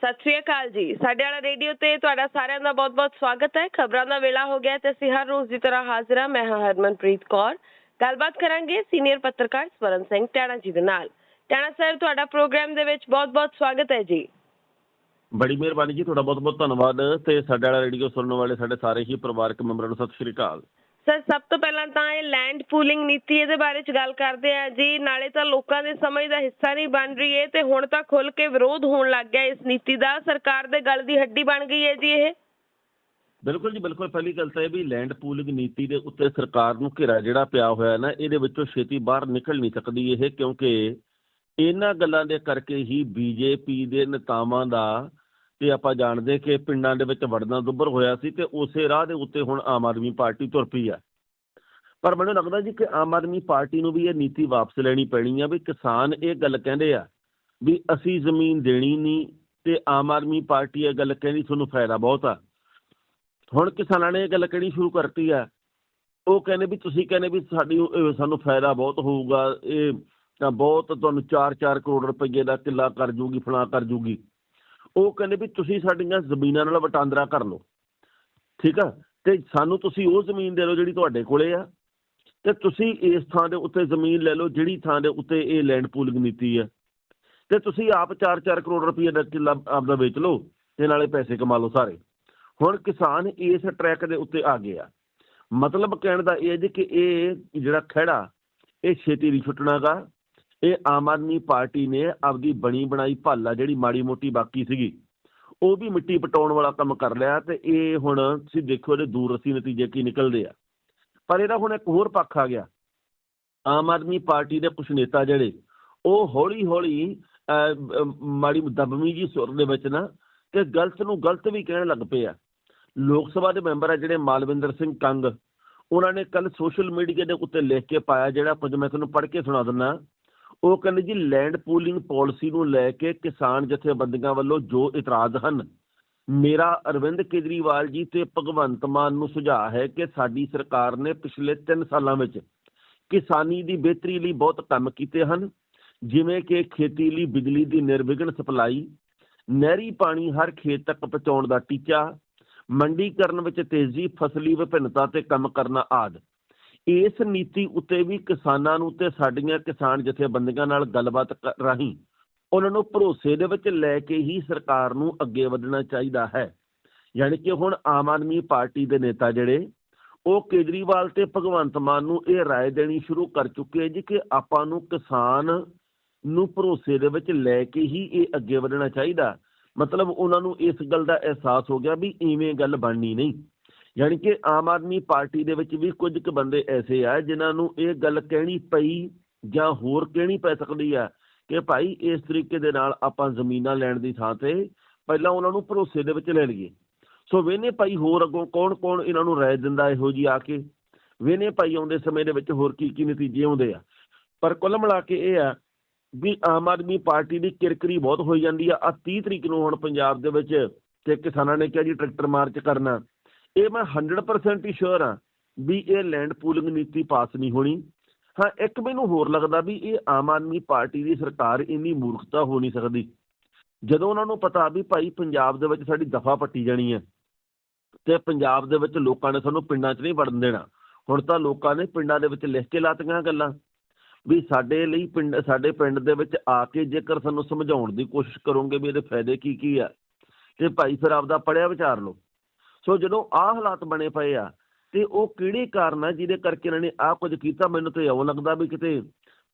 ਸਤਿ ਸ਼੍ਰੀ ਅਕਾਲ ਜੀ। ਸਾਡੇ ਵਾਲਾ ਰੇਡੀਓ ਤੇ ਤੁਹਾਡਾ ਸਾਰਿਆਂ ਦਾ ਬਹੁਤ-ਬਹੁਤ ਸਵਾਗਤ ਹੈ। ਖਬਰਾਂ ਦਾ ਵੇਲਾ ਹੋ ਗਿਆ ਤੇ ਅਸੀਂ ਹਰ ਰੋਜ਼ ਦੀ ਤਰ੍ਹਾਂ ਹਾਜ਼ਰ ਹਾਂ। ਮੈਂ ਹਾਂ ਹਰਮਨਪ੍ਰੀਤ ਕੌਰ। ਗੱਲਬਾਤ ਕਰਾਂਗੇ ਸੀਨੀਅਰ ਪੱਤਰਕਾਰ ਸਵਰਨ ਸਿੰਘ ਟਾਣਾ ਜੀ ਦੇ ਨਾਲ। ਟਾਣਾ ਸਾਹਿਬ, ਤੁਹਾਡਾ ਪ੍ਰੋਗਰਾਮ ਦੇ ਵਿੱਚ ਬਹੁਤ-ਬਹੁਤ ਸਵਾਗਤ ਹੈ ਜੀ। ਬੜੀ ਮਿਹਰਬਾਨੀ ਜੀ। ਤੁਹਾਡਾ ਬਹੁਤ ਬਹੁਤ ਧੰਨਵਾਦ ਤੇ ਸਾਡੇ ਵਾਲਾ ਰੇਡੀਓ ਸੁਣਨ ਵਾਲੇ ਸਾਡੇ ਸਾਰੇ ਹੀ ਪਰਿਵਾਰਕ ਮੈਂਬਰਾਂ ਨੂੰ ਸਤਿ ਸ਼੍ਰੀ ਅਕਾਲ। ਸਰ ਸਭ ਤੋਂ ਪਹਿਲਾਂ ਤਾਂ ਇਹ ਲੈਂਡ ਪੂਲਿੰਗ ਨੀਤੀ ਇਹਦੇ ਬਾਰੇ ਚ ਗੱਲ ਕਰਦੇ ਆ ਜੀ। ਨਾਲੇ ਤਾਂ ਲੋਕਾਂ ਦੇ ਸਮਝ ਦਾ ਹਿੱਸਾ ਨਹੀਂ ਬਣ ਰਹੀ ਹੈ ਤੇ ਹੁਣ ਤਾਂ ਖੁੱਲ ਕੇ ਵਿਰੋਧ ਹੋਣ ਲੱਗ ਗਿਆ ਇਸ ਨੀਤੀ ਦਾ। ਸਰਕਾਰ ਦੇ ਗਲ ਦੀ ਹੱਡੀ ਬਣ ਗਈ ਹੈ ਜੀ ਇਹ। ਬਿਲਕੁਲ ਜੀ, ਬਿਲਕੁਲ। ਪਹਿਲੀ ਗੱਲ ਤਾਂ ਇਹ ਵੀ ਲੈਂਡ ਪੂਲਿੰਗ ਨੀਤੀ ਦੇ ਉੱਤੇ ਸਰਕਾਰ ਨੂੰ ਘੇਰਾ ਜਿਹੜਾ ਪਿਆ ਹੋਇਆ ਨਾ, ਇਹਦੇ ਵਿੱਚੋਂ ਛੇਤੀ ਬਾਹਰ ਨਿਕਲ ਨਹੀਂ ਸਕਦੀ ਇਹ ਕਿਉਂਕਿ ਇਹਨਾਂ ਗੱਲਾਂ ਦੇ ਕਰਕੇ ਹੀ ਬੀਜੇਪੀ ਦੇ ਨੇਤਾਵਾਂ ਦਾ ਤੇ ਆਪਾਂ ਜਾਣਦੇ ਕਿ ਪਿੰਡਾਂ ਦੇ ਵਿੱਚ ਵੜਨਾ ਦੁੱਭਰ ਹੋਇਆ ਸੀ ਤੇ ਉਸੇ ਰਾਹ ਦੇ ਉੱਤੇ ਹੁਣ ਆਮ ਆਦਮੀ ਪਾਰਟੀ ਤੁਰ ਪਈ ਆ। ਪਰ ਮੈਨੂੰ ਲੱਗਦਾ ਜੀ ਕਿ ਆਮ ਆਦਮੀ ਪਾਰਟੀ ਨੂੰ ਵੀ ਇਹ ਨੀਤੀ ਵਾਪਸ ਲੈਣੀ ਪੈਣੀ ਆ ਵੀ ਕਿਸਾਨ ਇਹ ਗੱਲ ਕਹਿੰਦੇ ਆ ਵੀ ਅਸੀਂ ਜ਼ਮੀਨ ਦੇਣੀ ਨਹੀਂ ਤੇ ਆਮ ਆਦਮੀ ਪਾਰਟੀ ਇਹ ਗੱਲ ਕਹਿੰਦੀ ਤੁਹਾਨੂੰ ਫਾਇਦਾ ਬਹੁਤ ਆ। ਹੁਣ ਕਿਸਾਨਾਂ ਨੇ ਇਹ ਗੱਲ ਕਹਿਣੀ ਸ਼ੁਰੂ ਕਰਤੀ ਆ। ਉਹ ਕਹਿੰਦੇ ਵੀ ਤੁਸੀਂ ਕਹਿੰਦੇ ਵੀ ਸਾਡੀ ਸਾਨੂੰ ਫਾਇਦਾ ਬਹੁਤ ਹੋਊਗਾ, ਇਹ ਤਾਂ ਬਹੁਤ ਤੁਹਾਨੂੰ 4-4 ਕਰੋੜ ਰੁਪਏ ਦਾ ਕਿੱਲਾ ਕਰ ਜੂਗੀ, ਫਲਾ ਕਰ ਜੂਗੀ। ਉਹ ਕਹਿੰਦੇ ਵੀ ਤੁਸੀਂ ਸਾਡੀਆਂ ਜ਼ਮੀਨਾਂ ਨਾਲ ਵਟਾਂਦਰਾ ਕਰ ਲਓ। ਠੀਕ ਆ? ਤੇ ਸਾਨੂੰ ਤੁਸੀਂ ਉਹ ਜ਼ਮੀਨ ਦੇ ਲਓ ਜਿਹੜੀ ਤੁਹਾਡੇ ਕੋਲੇ ਆ। ਤੇ ਤੁਸੀਂ ਇਸ ਥਾਂ ਦੇ ਉੱਤੇ ਜ਼ਮੀਨ ਲੈ ਲਓ ਜਿਹੜੀ ਥਾਂ ਦੇ ਉੱਤੇ ਇਹ ਲੈਂਡ ਪੂਲਿੰਗ ਨੀਤੀ ਆ। ਤੇ ਤੁਸੀਂ ਆਪ 4-4 ਕਰੋੜ ਰੁਪਏ ਦਾ ਕਿੱਲਾ ਆਪਦਾ ਵੇਚ ਲਓ ਤੇ ਨਾਲੇ ਪੈਸੇ ਕਮਾ ਲਓ ਸਾਰੇ। ਹੁਣ ਕਿਸਾਨ ਇਸ ਟਰੈਕ ਦੇ ਉੱਤੇ ਆ ਗਿਆ। ਮਤਲਬ ਕਹਿਣ ਦਾ ਇਹ ਹੈ ਜੀ ਕਿ ਇਹ ਜਿਹੜਾ ਖੜਾ ਇਹ ਛੇਤੀ ਨਹੀਂ ਛੁੱਟਣਾਗਾ। ਇਹ ਆਮ ਆਦਮੀ ਪਾਰਟੀ ਨੇ ਆਪਦੀ ਬਣੀ ਬਣਾਈ ਭਾਲਾ ਜਿਹੜੀ ਮਾੜੀ ਮੋਟੀ ਬਾਕੀ ਸੀਗੀ, ਉਹ ਵੀ ਮਿੱਟੀ ਪਟਾਉਣ ਵਾਲਾ ਕੰਮ ਕਰ ਲਿਆ ਤੇ ਇਹ ਹੁਣ ਤੁਸੀਂ ਦੇਖੋ ਇਹਦੇ ਦੂਰ ਦੂਰਸੀ ਨਤੀਜੇ ਕੀ ਨਿਕਲਦੇ ਆ। ਪਰ ਇਹਦਾ ਹੁਣ ਇੱਕ ਹੋਰ ਪੱਖ ਆ ਗਿਆ। ਆਮ ਆਦਮੀ ਪਾਰਟੀ ਦੇ ਕੁਝ ਨੇਤਾ ਜਿਹੜੇ, ਉਹ ਹੌਲੀ ਹੌਲੀ ਮਾੜੀ ਦਬਵੀਂ ਜੀ ਸੁਰ ਦੇ ਵਿੱਚ ਨਾ ਤੇ ਗਲਤ ਨੂੰ ਗਲਤ ਵੀ ਕਹਿਣ ਲੱਗ ਪਏ ਆ। ਲੋਕ ਸਭਾ ਦੇ ਮੈਂਬਰ ਆ ਜਿਹੜੇ ਮਾਲਵਿੰਦਰ ਸਿੰਘ ਕੰਗ, ਉਹਨਾਂ ਨੇ ਕੱਲ ਸੋਸ਼ਲ ਮੀਡੀਆ ਦੇ ਉੱਤੇ ਲਿਖ ਕੇ ਪਾਇਆ ਜਿਹੜਾ ਕੁਝ ਮੈਂ ਤੁਹਾਨੂੰ ਪੜ੍ਹ ਕੇ ਸੁਣਾ ਦਿੰਦਾ। ਉਹ ਕਹਿੰਦੇ ਜੀ ਲੈਂਡ ਪੂਲਿੰਗ ਪਾਲਿਸੀ ਨੂੰ ਲੈ ਕੇ ਕਿਸਾਨ ਜਥੇਬੰਦੀਆਂ ਵੱਲੋਂ ਜੋ ਇਤਰਾਜ਼ ਹਨ। ਮੇਰਾ ਅਰਵਿੰਦ ਕੇਜਰੀਵਾਲ ਜੀ ਤੇ ਭਗਵੰਤ ਮਾਨ ਨੂੰ ਸੁਝਾਅ ਹੈ ਕਿ ਸਾਡੀ ਸਰਕਾਰ ਨੇ ਪਿਛਲੇ 3 ਸਾਲਾਂ ਵਿੱਚ ਕਿਸਾਨੀ ਦੀ ਬਿਹਤਰੀ ਲਈ ਬਹੁਤ ਕੰਮ ਕੀਤੇ ਹਨ। ਜਿਵੇਂ ਕਿ ਖੇਤੀ ਲਈ ਬਿਜਲੀ ਦੀ ਨਿਰਵਿਘਨ ਸਪਲਾਈ, ਨਹਿਰੀ ਪਾਣੀ ਹਰ ਖੇਤ ਤੱਕ ਪਹੁੰਚਾਉਣ ਦਾ ਟੀਚਾ, ਮੰਡੀਕਰਨ ਵਿੱਚ ਤੇਜ਼ੀ, ਫਸਲੀ ਵਿਭਿੰਨਤਾ ਤੇ ਕੰਮ ਕਰਨਾ ਆਦਿ। ਇਸ ਨੀਤੀ ਉੱਤੇ ਵੀ ਕਿਸਾਨਾਂ ਨੂੰ ਤੇ ਸਾਡੀਆਂ ਕਿਸਾਨ ਜਥੇਬੰਦੀਆਂ ਨਾਲ ਗੱਲਬਾਤ ਰਾਹੀਂ ਉਹਨਾਂ ਨੂੰ ਭਰੋਸੇ ਦੇ ਵਿੱਚ ਲੈ ਕੇ ਹੀ ਸਰਕਾਰ ਨੂੰ ਅੱਗੇ ਵਧਣਾ ਚਾਹੀਦਾ ਹੈ ਯਾਨੀ ਕਿ ਹੁਣ ਆਮ ਆਦਮੀ ਪਾਰਟੀ ਦੇ ਨੇਤਾ ਜਿਹੜੇ ਉਹ ਕੇਜਰੀਵਾਲ ਤੇ ਭਗਵੰਤ ਮਾਨ ਨੂੰ ਇਹ رائے ਦੇਣੀ ਸ਼ੁਰੂ ਕਰ ਚੁੱਕੇ ਜੀ ਕਿ ਆਪਾਂ ਨੂੰ ਕਿਸਾਨ ਨੂੰ ਭਰੋਸੇ ਦੇ ਵਿੱਚ ਲੈ ਕੇ ਹੀ ਇਹ ਅੱਗੇ ਵਧਣਾ ਚਾਹੀਦਾ ਮਤਲਬ ਉਹਨਾਂ ਨੂੰ ਇਸ ਗੱਲ ਦਾ ਅਹਿਸਾਸ ਹੋ ਗਿਆ ਵੀ ਇਵੇਂ ਗੱਲ ਬਣਨੀ ਨਹੀਂ ਯਾਨੀ ਕਿ ਆਮ ਆਦਮੀ ਪਾਰਟੀ ਦੇ ਵਿੱਚ ਵੀ ਕੁਝ ਕੁ ਬੰਦੇ ਐਸੇ ਆ ਜਿਨ੍ਹਾਂ ਨੂੰ ਇਹ ਗੱਲ ਕਹਿਣੀ ਪਈ ਜਾਂ ਹੋਰ ਕਹਿਣੀ ਪੈ ਸਕਦੀ ਆ ਕਿ ਭਾਈ ਇਸ ਤਰੀਕੇ ਦੇ ਨਾਲ ਆਪਾਂ ਜ਼ਮੀਨਾਂ ਲੈਣ ਦੀ ਥਾਂ ਤੇ ਪਹਿਲਾਂ ਉਹਨਾਂ ਨੂੰ ਭਰੋਸੇ ਦੇ ਵਿੱਚ ਲੈ ਲਈਏ। ਸੋ ਵੇਨੇ ਭਾਈ ਹੋਰ ਅੱਗੋਂ ਕੌਣ ਕੌਣ ਇਹਨਾਂ ਨੂੰ ਰਾਏ ਦਿੰਦਾ ਇਹੋ ਜੀ ਆ ਕੇ? ਵੇਨੇ ਭਾਈ ਆਉਂਦੇ ਸਮੇਂ ਦੇ ਵਿੱਚ ਹੋਰ ਕੀ ਕੀ ਨਤੀਜੇ ਆਉਂਦੇ ਆ? ਪਰ ਕੁੱਲ ਮਿਲਾ ਕੇ ਇਹ ਆ ਵੀ ਆਮ ਆਦਮੀ ਪਾਰਟੀ ਦੀ ਕਿਰਕਰੀ ਬਹੁਤ ਹੋਈ ਜਾਂਦੀ ਆ। ਆ 30 ਤਰੀਕ ਨੂੰ ਹੁਣ ਪੰਜਾਬ ਦੇ ਵਿੱਚ ਤੇ ਕਿਸਾਨਾਂ ਨੇ ਕਿਹਾ ਜੀ ਟਰੈਕਟਰ ਮਾਰਚ ਕਰਨਾ। ਇਹ ਮੈਂ 100% ਹੀ ਸ਼ੋਰ ਆ ਵੀ ਇਹ ਲੈਂਡ ਪੂਲਿੰਗ ਨੀਤੀ ਪਾਸ ਨਹੀਂ ਹੋਣੀ। ਹਾਂ, ਇੱਕ ਮੈਨੂੰ ਹੋਰ ਲੱਗਦਾ ਵੀ ਇਹ ਆਮ ਆਦਮੀ ਪਾਰਟੀ ਦੀ ਸਰਕਾਰ ਇੰਨੀ ਮੂਰਖਤਾ ਹੋ ਨਹੀਂ ਸਕਦੀ। ਜਦੋਂ ਉਹਨਾਂ ਨੂੰ ਪਤਾ ਵੀ ਭਾਈ ਪੰਜਾਬ ਦੇ ਵਿੱਚ ਸਾਡੀ ਦਫਾ ਪੱਟੀ ਜਾਣੀ ਹੈ ਤੇ ਪੰਜਾਬ ਦੇ ਵਿੱਚ ਲੋਕਾਂ ਨੇ ਸਾਨੂੰ ਪਿੰਡਾਂ 'ਚ ਨਹੀਂ ਵੜਨ ਦੇਣਾ। ਹੁਣ ਤਾਂ ਲੋਕਾਂ ਨੇ ਪਿੰਡਾਂ ਦੇ ਵਿੱਚ ਲਿਖ ਕੇ ਲਾਤੀਆਂ ਗੱਲਾਂ ਵੀ ਸਾਡੇ ਲਈ ਪਿੰਡ, ਸਾਡੇ ਪਿੰਡ ਦੇ ਵਿੱਚ ਆ ਕੇ ਜੇਕਰ ਸਾਨੂੰ ਸਮਝਾਉਣ ਦੀ ਕੋਸ਼ਿਸ਼ ਕਰੋਗੇ ਵੀ ਇਹਦੇ ਫਾਇਦੇ ਕੀ ਕੀ ਆ, ਤੇ ਭਾਈ ਫਿਰ ਆਪਦਾ ਪੜਿਆ ਵਿਚਾਰ ਲਓ। ਸੋ ਜਦੋਂ ਆਹ ਹਾਲਾਤ ਬਣੇ ਪਏ ਆ, ਤੇ ਉਹ ਕਿਹੜੇ ਕਾਰਨ ਆ ਜਿਹਦੇ ਕਰਕੇ ਇਹਨਾਂ ਨੇ ਆਹ ਕੁਝ ਕੀਤਾ? ਮੈਨੂੰ ਤੇ ਇਉਂ ਲੱਗਦਾ ਵੀ ਕਿਤੇ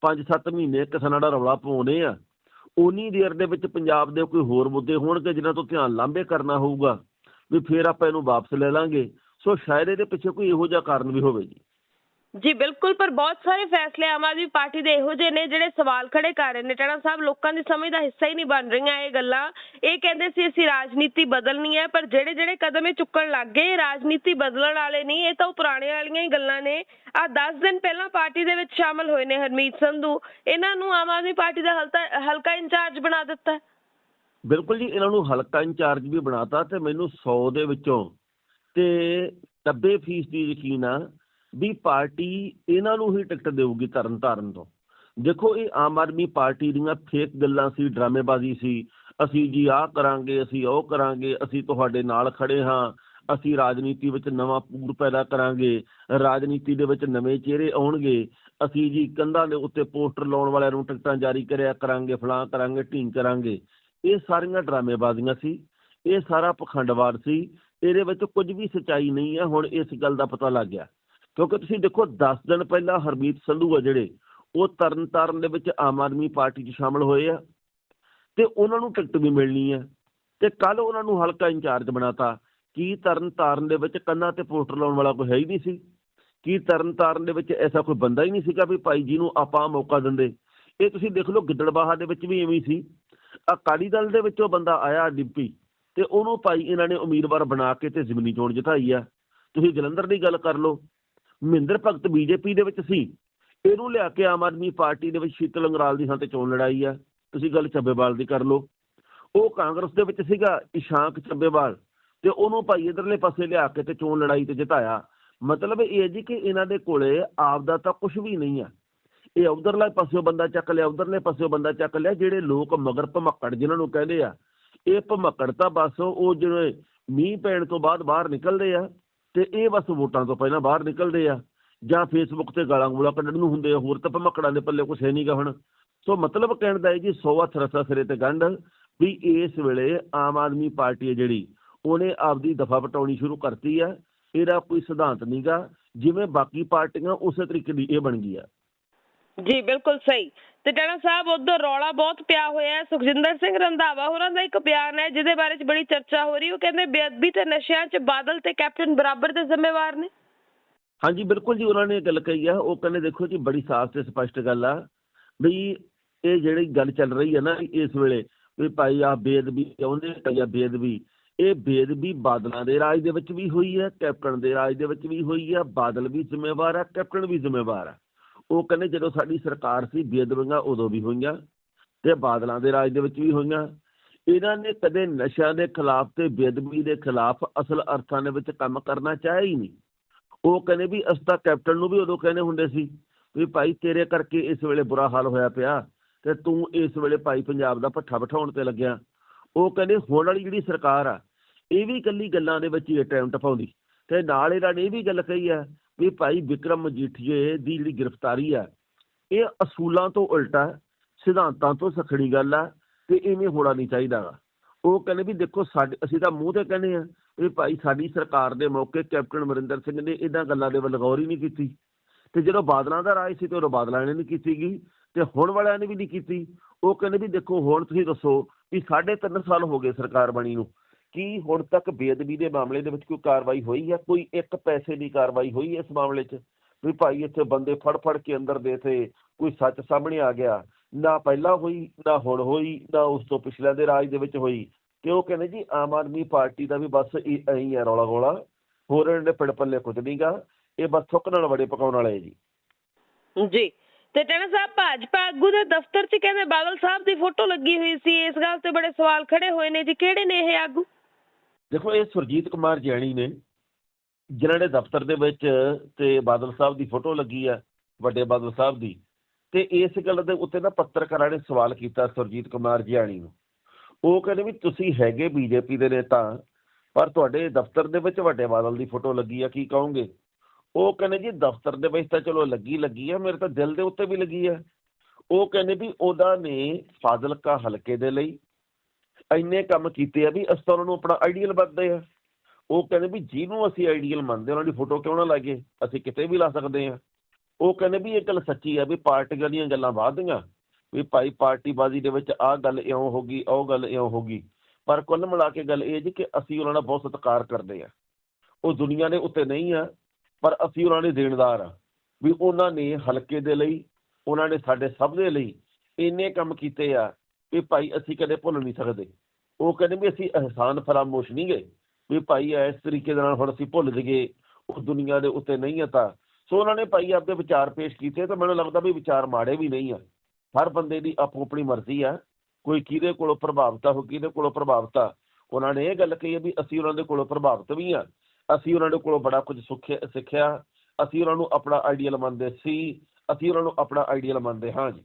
5-7 ਮਹੀਨੇ ਕਿਸਾਨਾਂ ਦਾ ਰੌਲਾ ਪਾਉਣੇ ਆ। ਉਨੀ ਦੇਰ ਦੇ ਵਿੱਚ ਪੰਜਾਬ ਦੇ ਕੋਈ ਹੋਰ ਮੁੱਦੇ ਹੋਣਗੇ ਜਿਨ੍ਹਾਂ ਤੋਂ ਧਿਆਨ ਲਾਂਭੇ ਕਰਨਾ ਹੋਊਗਾ, ਵੀ ਫੇਰ ਆਪਾਂ ਇਹਨੂੰ ਵਾਪਸ ਲੈ ਲਾਂਗੇ। ਸੋ ਸ਼ਾਇਦ ਇਹਦੇ ਪਿੱਛੇ ਕੋਈ ਇਹੋ ਜਿਹਾ ਕਾਰਨ ਵੀ ਹੋਵੇ ਜੀ। ਜੀ, ਬਿਲਕੁਲ, ਪਰ ਬਹੁਤ ਸਾਰੇ ਫੈਸਲੇ ਆਮ ਆਦਮੀ ਪਾਰਟੀ ਦੇ ਇਹੋ ਜਿਹੇ ਨੇ ਜਿਹੜੇ ਸਵਾਲ ਖੜੇ ਕਰ ਰਹੇ ਨੇ। ਟਣਾ ਸਾਹਿਬ ਲੋਕਾਂ ਦੀ ਸਮਝ ਦਾ ਹਿੱਸਾ ਹੀ ਨਹੀਂ ਬਣ ਰਹੀਆਂ ਇਹ ਗੱਲਾਂ। ਇਹ ਕਹਿੰਦੇ ਸੀ, ਅਸੀਂ ਰਾਜਨੀਤੀ ਬਦਲਣੀ ਹੈ, ਪਰ ਜਿਹੜੇ ਜਿਹੜੇ ਕਦਮ ਇਹ ਚੁੱਕਣ ਲੱਗ ਗਏ ਰਾਜਨੀਤੀ ਬਦਲਣ ਵਾਲੇ ਨਹੀਂ, ਇਹ ਤਾਂ ਪੁਰਾਣੇ ਵਾਲੀਆਂ ਹੀ ਗੱਲਾਂ ਨੇ। ਆ 10 ਦਿਨ ਪਹਿਲਾਂ ਪਾਰਟੀ ਦੇ ਵਿੱਚ ਸ਼ਾਮਲ ਹੋਏ ਨੇ ਹਰਮੀਤ ਸੰਧੂ। ਇਹਨਾਂ ਨੂੰ ਆਮ ਆਦਮੀ ਪਾਰਟੀ ਦਾ ਹਲਕਾ ਹਲਕਾ ਇੰਚਾਰਜ ਬਣਾ ਦਿੱਤਾ। ਬਿਲਕੁਲ ਜੀ, ਇਹਨਾਂ ਨੂੰ ਹਲਕਾ ਇੰਚਾਰਜ ਵੀ ਬਣਾਤਾ ਤੇ ਮੈਨੂੰ 100 ਦੇ ਵਿੱਚੋਂ ਤੇ 90% ਦੀ ਯਕੀਨ ਆ ਵੀ ਪਾਰਟੀ ਇਹਨਾਂ ਨੂੰ ਹੀ ਟਿਕਟ ਦੇਊਗੀ ਤਰਨ ਤਾਰਨ ਤੋਂ। ਦੇਖੋ ਇਹ ਆਮ ਆਦਮੀ ਪਾਰਟੀ ਦੀਆਂ ਫੇਕ ਗੱਲਾਂ ਸੀ, ਡਰਾਮੇਬਾਜ਼ੀ ਸੀ। ਅਸੀਂ ਜੀ ਆਹ ਕਰਾਂਗੇ, ਅਸੀਂ ਉਹ ਕਰਾਂਗੇ, ਅਸੀਂ ਤੁਹਾਡੇ ਨਾਲ ਖੜੇ ਹਾਂ, ਅਸੀਂ ਰਾਜਨੀਤੀ ਵਿੱਚ ਨਵਾਂ ਪੂਰ ਪੈਦਾ ਕਰਾਂਗੇ, ਰਾਜਨੀਤੀ ਦੇ ਵਿੱਚ ਨਵੇਂ ਚਿਹਰੇ ਆਉਣਗੇ, ਅਸੀਂ ਜੀ ਕੰਧਾਂ ਦੇ ਉੱਤੇ ਪੋਸਟਰ ਲਾਉਣ ਵਾਲਿਆਂ ਨੂੰ ਟਿਕਟਾਂ ਜਾਰੀ ਕਰਿਆ ਕਰਾਂਗੇ ਫਲਾਂ ਕਰਾਂਗੇ, ਢੀਂਗ ਕਰਾਂਗੇ। ਇਹ ਸਾਰੀਆਂ ਡਰਾਮੇਬਾਜ਼ੀਆਂ ਸੀ, ਇਹ ਸਾਰਾ ਪਖੰਡਵਾਦ ਸੀ, ਇਹਦੇ ਵਿੱਚ ਕੁਝ ਵੀ ਸੱਚਾਈ ਨਹੀਂ ਹੈ, ਹੁਣ ਇਸ ਗੱਲ ਦਾ ਪਤਾ ਲੱਗ ਗਿਆ। ਕਿਉਂਕਿ ਤੁਸੀਂ ਦੇਖੋ 10 ਦਿਨ ਪਹਿਲਾਂ ਹਰਮੀਤ ਸੰਧੂ ਆ ਜਿਹੜੇ, ਉਹ ਤਰਨਤਾਰਨ ਦੇ ਵਿੱਚ ਆਮ ਆਦਮੀ ਪਾਰਟੀ 'ਚ ਸ਼ਾਮਲ ਹੋਏ ਆ ਤੇ ਉਹਨਾਂ ਨੂੰ ਟਿਕਟ ਵੀ ਮਿਲਣੀ ਹੈ ਤੇ ਕੱਲ ਉਹਨਾਂ ਨੂੰ ਹਲਕਾ ਇੰਚਾਰਜ ਬਣਾਤਾ। ਕੀ ਤਰਨਤਾਰਨ ਦੇ ਵਿੱਚ ਕੰਨਾਂ ਤੇ ਪੋਸਟਰ ਲਾਉਣ ਵਾਲਾ ਕੋਈ ਹੈ ਹੀ ਨਹੀਂ ਸੀ? ਕੀ ਤਰਨਤਾਰਨ ਦੇ ਵਿੱਚ ਐਸਾ ਕੋਈ ਬੰਦਾ ਹੀ ਨਹੀਂ ਸੀਗਾ ਵੀ ਭਾਈ ਜੀ ਨੂੰ ਆਪਾਂ ਮੌਕਾ ਦਿੰਦੇ? ਇਹ ਤੁਸੀਂ ਦੇਖ ਲਓ, ਗਿੱਦੜਬਾਹਾ ਦੇ ਵਿੱਚ ਵੀ ਐਵੇਂ ਸੀ। ਅਕਾਲੀ ਦਲ ਦੇ ਵਿੱਚੋਂ ਬੰਦਾ ਆਇਆ ਡਿੱਪੀ ਤੇ ਉਹਨੂੰ ਭਾਈ ਇਹਨਾਂ ਨੇ ਉਮੀਦਵਾਰ ਬਣਾ ਕੇ ਤੇ ਜ਼ਮੀਨੀ ਚੋਣ ਜਿਤਾਈ ਆ। ਤੁਸੀਂ ਜਲੰਧਰ ਦੀ ਗੱਲ ਕਰ ਲਓ ਮਹਿੰਦਰ ਭਗਤ ਬੀਜੇਪੀ ਦੇ ਵਿੱਚ ਸੀ। ਇਹਨੂੰ ਲਿਆ ਕੇ ਆਮ ਆਦਮੀ ਪਾਰਟੀ ਦੇ ਵਿੱਚ ਸ਼ੀਤਲ ਅੰਗਰਾਲ ਦੀ ਥਾਂ ਤੇ ਚੋਣ ਲੜਾਈ ਆ। ਤੁਸੀਂ ਗੱਲ ਚੱਬੇਵਾਲ ਦੀ ਕਰ ਲਓ। ਉਹ ਕਾਂਗਰਸ ਦੇ ਵਿੱਚ ਸੀਗਾ, ਇਸ਼ਾਂਕ ਚੱਬੇਵਾਲ ਤੇ ਉਹਨੂੰ ਭਾਈ ਇਧਰਲੇ ਪਾਸੇ ਲਿਆ ਕੇ ਤੇ ਚੋਣ ਲੜਾਈ ਤੇ ਜਿਤਾਇਆ। ਮਤਲਬ ਇਹ ਹੈ ਜੀ ਕਿ ਇਹਨਾਂ ਦੇ ਕੋਲੇ ਆਪ ਦਾ ਤਾਂ ਕੁਝ ਵੀ ਨਹੀਂ ਆ। ਇਹ ਉਧਰਲੇ ਪਾਸਿਓਂ ਬੰਦਾ ਚੱਕ ਲਿਆ, ਉਧਰਲੇ ਪਾਸਿਓਂ ਬੰਦਾ ਚੱਕ ਲਿਆ, ਜਿਹੜੇ ਲੋਕ ਮਗਰ ਭਮੱਕੜ ਜਿਨ੍ਹਾਂ ਨੂੰ ਕਹਿੰਦੇ ਆ। ਇਹ ਭਮੱਕੜ ਤਾਂ ਬਸ ਉਹ ਜਿਹੜੇ ਮੀਂਹ ਪੈਣ ਤੋਂ ਬਾਅਦ ਬਾਹਰ ਨਿਕਲਦੇ ਆ। ਤੇ ਇਹ ਬਸ ਵੋਟਾਂ ਤੋਂ ਪਹਿਲਾਂ ਬਾਹਰ ਨਿਕਲਦੇ ਆ। ਜਾਂ ਫੇਸਬੁੱਕ ਤੇ ਗਾਲਾਂ ਗੂਲਾਂ ਕੱਢਣ ਨੂੰ ਹੁੰਦੇ ਆ, ਹੋਰ ਤਾਂ ਭਮੱਕੜਾਂ ਦੇ ਪੱਲੇ ਕੁਛ ਹੈ ਨਹੀਂਗਾ ਹੁਣ। ਸੋ ਮਤਲਬ ਕਹਿਣ ਦਾ ਹੈ ਜੀ ਸੌ ਹੱਥ ਰਸਾ ਸਿਰੇ ਤੇ ਗੰਢ ਵੀ ਇਸ ਵੇਲੇ ਆਮ ਆਦਮੀ ਪਾਰਟੀ ਹੈ ਜਿਹੜੀ, ਉਹਨੇ ਆਪਦੀ ਦਫਾ ਪਟਾਉਣੀ ਸ਼ੁਰੂ ਕਰਤੀ ਹੈ ਇਹਦਾ ਕੋਈ ਸਿਧਾਂਤ ਨਹੀਂਗਾ ਜਿਵੇਂ ਬਾਕੀ ਪਾਰਟੀਆਂ ਉਸੇ ਤਰੀਕੇ ਦੀ ਇਹ ਬਣ ਗਈ ਆ। ਜੀ, ਬਿਲਕੁਲ ਸਹੀ। ਤੇ ਟਾਣਾ ਸਾਹਿਬ, ਉਧਰ ਰੌਲਾ ਬਹੁਤ ਪਿਆ ਹੋਇਆ ਸੁਖਜਿੰਦਰ ਸਿੰਘ ਰੰਧਾਵਾ ਹੋਰਾਂ ਦਾ ਇੱਕ ਬਿਆਨ ਹੈ, ਜਿਹਦੇ ਬਾਰੇ ਚ ਬੜੀ ਚਰਚਾ ਹੋ ਰਹੀ ਉਹ ਕਹਿੰਦੇ, ਬੇਅਦਬੀ ਤੇ ਨਸ਼ਿਆਂ 'ਚ ਬਾਦਲ ਤੇ ਕੈਪਟਨ ਬਰਾਬਰ ਦੇ ਜ਼ਿੰਮੇਵਾਰ ਨੇ। ਹਾਂਜੀ, ਬਿਲਕੁਲ ਜੀ, ਉਹਨਾਂ ਨੇ ਗੱਲ ਕਹੀ ਆ ਉਹ ਕਹਿੰਦੇ, ਦੇਖੋ ਜੀ, ਬੜੀ ਸਾਫ਼ ਤੇ ਸਪਸ਼ਟ ਗੱਲ ਆ ਵੀ ਇਹ ਜਿਹੜੀ ਗੱਲ ਚੱਲ ਰਹੀ ਹੈ ਨਾ ਇਸ ਵੇਲੇ ਵੀ ਭਾਈ ਆ ਬੇਅਦਬੀ ਕਹਿੰਦੇ ਜਾਂ ਬੇਅਦਬੀ। ਇਹ ਬੇਦਬੀ ਬਾਦਲਾਂ ਦੇ ਰਾਜ ਦੇ ਵਿੱਚ ਵੀ ਹੋਈ ਹੈ, ਕੈਪਟਨ ਦੇ ਰਾਜ ਦੇ ਵਿੱਚ ਵੀ ਹੋਈ ਹੈ, ਬਾਦਲ ਵੀ ਜ਼ਿੰਮੇਵਾਰ ਆ, ਕੈਪਟਨ ਵੀ ਜ਼ਿੰਮੇਵਾਰ ਆ। ਉਹ ਕਹਿੰਦੇ ਜਦੋਂ ਸਾਡੀ ਸਰਕਾਰ ਸੀ, ਬੇਅਦਬੀਆਂ ਉਦੋਂ ਵੀ ਹੋਈਆਂ ਤੇ ਬਾਦਲਾਂ ਦੇ ਰਾਜ ਦੇ ਵਿੱਚ ਵੀ ਹੋਈਆਂ। ਇਹਨਾਂ ਨੇ ਕਦੇ ਨਸ਼ਿਆਂ ਦੇ ਖਿਲਾਫ ਤੇ ਬੇਅਦਬੀ ਦੇ ਖਿਲਾਫ ਅਸਲ ਅਰਥਾਂ ਦੇ ਵਿੱਚ ਕੰਮ ਕਰਨਾ ਚਾਹਿਆ ਹੀ ਨਹੀਂ। ਉਹ ਕਹਿੰਦੇ ਵੀ ਅਸੀਂ ਤਾਂ ਕੈਪਟਨ ਨੂੰ ਵੀ ਉਦੋਂ ਕਹਿੰਦੇ ਹੁੰਦੇ ਸੀ ਵੀ ਭਾਈ ਤੇਰੇ ਕਰਕੇ ਇਸ ਵੇਲੇ ਬੁਰਾ ਹਾਲ ਹੋਇਆ ਪਿਆ ਤੇ ਤੂੰ ਇਸ ਵੇਲੇ ਭਾਈ ਪੰਜਾਬ ਦਾ ਪੱਠਾ ਬਿਠਾਉਣ ਤੇ ਲੱਗਿਆ। ਉਹ ਕਹਿੰਦੇ ਹੁਣ ਵਾਲੀ ਜਿਹੜੀ ਸਰਕਾਰ ਆ, ਇਹ ਵੀ ਕੱਲੀ ਗੱਲਾਂ ਦੇ ਵਿੱਚ ਹੀ ਟਾਈਮ ਟਪਾਉਂਦੀ ਤੇ ਨਾਲ ਇਹਨਾਂ ਨੇ ਇਹ ਵੀ ਗੱਲ ਕਹੀ ਆ ਵੀ ਭਾਈ ਵਿਕਰਮ ਮਜੀਠੀਏ ਦੀ ਜਿਹੜੀ ਗ੍ਰਿਫਤਾਰੀ ਆ, ਇਹ ਅਸੂਲਾਂ ਤੋਂ ਉਲਟਾ ਸਿਧਾਂਤਾਂ ਤੋਂ ਸਖੜੀ ਗੱਲ ਆ ਤੇ ਇਵੇਂ ਹੋਣਾ ਨਹੀਂ ਚਾਹੀਦਾ ਉਹ ਕਹਿੰਦੇ ਵੀ ਦੇਖੋ ਸਾਡੇ, ਅਸੀਂ ਤਾਂ ਮੂੰਹ ਤੇ ਕਹਿੰਦੇ ਆ ਵੀ ਭਾਈ ਸਾਡੀ ਸਰਕਾਰ ਦੇ ਮੌਕੇ ਕੈਪਟਨ ਅਮਰਿੰਦਰ ਸਿੰਘ ਨੇ ਇਹਨਾਂ ਗੱਲਾਂ ਦੇ ਵੱਲ ਗੌਰ ਹੀ ਨਹੀਂ ਕੀਤੀ। ਤੇ ਜਦੋਂ ਬਾਦਲਾਂ ਦਾ ਰਾਜ ਸੀ ਤੇ ਉਦੋਂ ਬਾਦਲਾਂ ਨੇ ਨਹੀਂ ਕੀਤੀ ਗਈ ਤੇ ਹੁਣ ਵਾਲਿਆਂ ਨੇ ਵੀ ਨਹੀਂ ਕੀਤੀ। ਉਹ ਕਹਿੰਦੇ ਵੀ ਦੇਖੋ ਹੁਣ ਤੁਸੀਂ ਦੱਸੋ ਵੀ ਸਾਢੇ ਤਿੰਨ ਸਾਲ ਹੋ ਗਏ ਸਰਕਾਰ ਬਣੀ ਨੂੰ। ਕੀ ਹੁਣ ਤੱਕ ਬੇਅਦਬੀ ਦੇ ਮਾਮਲੇ ਦੇ ਵਿੱਚ ਕੋਈ ਕਾਰਵਾਈ ਹੋਈ ਹੈ? ਕੋਈ ਇੱਕ ਪੈਸੇ ਦੀ ਕਾਰਵਾਈ ਹੋਈ ਇਸ ਮਾਮਲੇ 'ਚ? ਵੀ ਭਾਈ ਇੱਥੇ ਬੰਦੇ ਫੜ ਫੜ ਕੇ ਅੰਦਰ ਦੇ ਤੇ ਕੋਈ ਸੱਚ ਸਾਹਮਣੇ ਆ ਗਿਆ? ਨਾ ਪਹਿਲਾਂ ਹੋਈ, ਨਾ ਹੁਣ ਹੋਈ, ਨਾ ਉਸ ਤੋਂ ਪਿਛਲੇ ਦੇ ਰਾਜ ਦੇ ਵਿੱਚ ਹੋਈ। ਤੇ ਉਹ ਕਹਿੰਦੇ ਜੀ, ਆਮ ਆਦਮੀ ਪਾਰਟੀ ਦਾ ਵੀ ਬਸ ਇਹ ਐਂ ਹੀ ਆ ਰੌਲਾ ਗੋਲਾ। ਹੋਰ ਇਹਨਾਂ ਦੇ ਪਿੜ ਪੱਲੇ ਕੁਝ ਨਹੀਂਗਾ ਇਹ ਬਸ ਥੁੱਕ ਨਾਲ ਵੜੇ ਪਕਾਉਣ ਵਾਲੇ ਜੀ। ਜੀ। ਤੇ ਟਾਣਾ ਸਾਹਿਬ, ਭਾਜਪਾ ਆਗੂ ਦੇ ਦਫ਼ਤਰ 'ਚ ਕਹਿੰਦੇ ਬਾਦਲ ਸਾਹਿਬ ਦੀ ਫੋਟੋ ਲੱਗੀ ਹੋਈ ਸੀ। ਇਸ ਗੱਲ ਤੇ ਬੜੇ ਸਵਾਲ ਖੜੇ ਹੋਏ ਨੇ ਜੀ। ਕਿਹੜੇ ਨੇ ਇਹ ਆਗੂ? ਦੇਖੋ, ਇਹ ਸੁਰਜੀਤ ਕੁਮਾਰ ਜੈਣੀ ਨੇ ਜਿਨ੍ਹਾਂ ਦੇ ਦਫ਼ਤਰ ਦੇ ਵਿੱਚ ਤੇ ਬਾਦਲ ਸਾਹਿਬ ਦੀ ਫੋਟੋ ਲੱਗੀ ਆ, ਵੱਡੇ ਬਾਦਲ ਸਾਹਿਬ ਦੀ, ਤੇ ਇਸ ਗੱਲ ਦੇ ਉੱਤੇ ਨਾ ਪੱਤਰਕਾਰਾਂ ਨੇ ਸਵਾਲ ਕੀਤਾ ਸੁਰਜੀਤ ਕੁਮਾਰ ਜੈਣੀ ਨੂੰ। ਉਹ ਕਹਿੰਦੇ ਵੀ ਤੁਸੀਂ ਹੈਗੇ ਬੀਜੇਪੀ ਦੇ ਨੇਤਾ ਪਰ ਤੁਹਾਡੇ ਦਫ਼ਤਰ ਦੇ ਵਿੱਚ ਵੱਡੇ ਬਾਦਲ ਦੀ ਫੋਟੋ ਲੱਗੀ ਆ, ਕੀ ਕਹੋਗੇ? ਉਹ ਕਹਿੰਦੇ ਜੀ ਦਫ਼ਤਰ ਦੇ ਵਿੱਚ ਤਾਂ ਚਲੋ ਲੱਗੀ ਲੱਗੀ ਆ, ਮੇਰੇ ਤਾਂ ਦਿਲ ਦੇ ਉੱਤੇ ਵੀ ਲੱਗੀ ਆ। ਉਹ ਕਹਿੰਦੇ ਵੀ ਉਹਦਾ ਨੇ ਫਾਜ਼ਿਲਕਾ ਹਲਕੇ ਦੇ ਲਈ ਇੰਨੇ ਕੰਮ ਕੀਤੇ ਆ ਵੀ ਅਸੀਂ ਤਾਂ ਉਹਨਾਂ ਨੂੰ ਆਪਣਾ ਆਈਡੀਅਲ ਵੱਧਦੇ ਆ। ਉਹ ਕਹਿੰਦੇ ਵੀ ਜਿਹਨੂੰ ਅਸੀਂ ਆਈਡੀਅਲ ਮੰਨਦੇ ਉਹਨਾਂ ਦੀ ਫੋਟੋ ਕਿਉਂ ਨਾ ਲਾਗੇ ਅਸੀਂ ਕਿਤੇ ਵੀ ਲਾ ਸਕਦੇ ਆ। ਉਹ ਕਹਿੰਦੇ ਵੀ ਇਹ ਗੱਲ ਸੱਚੀ ਆ ਵੀ ਪਾਰਟੀਆਂ ਦੀਆਂ ਗੱਲਾਂ ਬਾਅਦੀਆਂ ਵੀ ਭਾਈ ਪਾਰਟੀਬਾਜ਼ੀ ਦੇ ਵਿੱਚ ਆਹ ਗੱਲ ਇਉਂ ਹੋ ਗਈ, ਉਹ ਗੱਲ ਇਉਂ ਹੋ ਗਈ। ਪਰ ਕੁੱਲ ਮਿਲਾ ਕੇ ਗੱਲ ਇਹ ਜੀ ਕਿ ਅਸੀਂ ਉਹਨਾਂ ਦਾ ਬਹੁਤ ਸਤਿਕਾਰ ਕਰਦੇ ਆ। ਉਹ ਦੁਨੀਆ ਦੇ ਉੱਤੇ ਨਹੀਂ ਆ, ਪਰ ਅਸੀਂ ਉਹਨਾਂ ਦੇ ਦੇਣਦਾਰ ਆ। ਵੀ ਉਹਨਾਂ ਨੇ ਹਲਕੇ ਦੇ ਲਈ, ਉਹਨਾਂ ਨੇ ਸਾਡੇ ਸਭ ਦੇ ਲਈ ਇੰਨੇ ਕੰਮ ਕੀਤੇ ਆ ਵੀ ਭਾਈ ਅਸੀਂ ਕਦੇ ਭੁੱਲ ਨਹੀਂ ਸਕਦੇ। ਉਹ ਕਹਿੰਦੇ ਵੀ ਅਸੀਂ ਅਹਿਸਾਨ ਫਰਾਮੋਸ਼ ਨਹੀਂ ਗਏ ਵੀ ਭਾਈ ਇਸ ਤਰੀਕੇ ਦੇ ਨਾਲ ਹੁਣ ਅਸੀਂ ਭੁੱਲ ਜਗੇ ਉਹ ਦੁਨੀਆ ਦੇ ਉੱਤੇ ਨਹੀਂ ਆ ਤਾਂ। ਸੋ ਉਹਨਾਂ ਨੇ ਭਾਈ ਆਪਦੇ ਵਿਚਾਰ ਪੇਸ਼ ਕੀਤੇ ਤਾਂ ਮੈਨੂੰ ਲੱਗਦਾ ਵੀ ਵਿਚਾਰ ਮਾੜੇ ਵੀ ਨਹੀਂ ਆ। ਹਰ ਬੰਦੇ ਦੀ ਆਪੋ ਆਪਣੀ ਮਰਜ਼ੀ ਆ। ਕੋਈ ਕਿਹਦੇ ਕੋਲੋਂ ਪ੍ਰਭਾਵਿਤ ਆ ਹੋ ਕਿਹਦੇ ਕੋਲੋਂ ਪ੍ਰਭਾਵਿਤ ਆ। ਉਹਨਾਂ ਨੇ ਇਹ ਗੱਲ ਕਹੀ ਹੈ ਵੀ ਅਸੀਂ ਉਹਨਾਂ ਦੇ ਕੋਲੋਂ ਪ੍ਰਭਾਵਿਤ ਵੀ ਆ। ਅਸੀਂ ਉਹਨਾਂ ਦੇ ਕੋਲੋਂ ਬੜਾ ਕੁਝ ਸੁੱਖਿਆ, ਸਿੱਖਿਆ। ਅਸੀਂ ਉਹਨਾਂ ਨੂੰ ਆਪਣਾ ਆਈਡੀਅਲ ਮੰਨਦੇ ਸੀ। ਅਸੀਂ ਉਹਨਾਂ ਨੂੰ ਆਪਣਾ ਆਈਡੀਅਲ ਮੰਨਦੇ ਹਾਂ ਜੀ।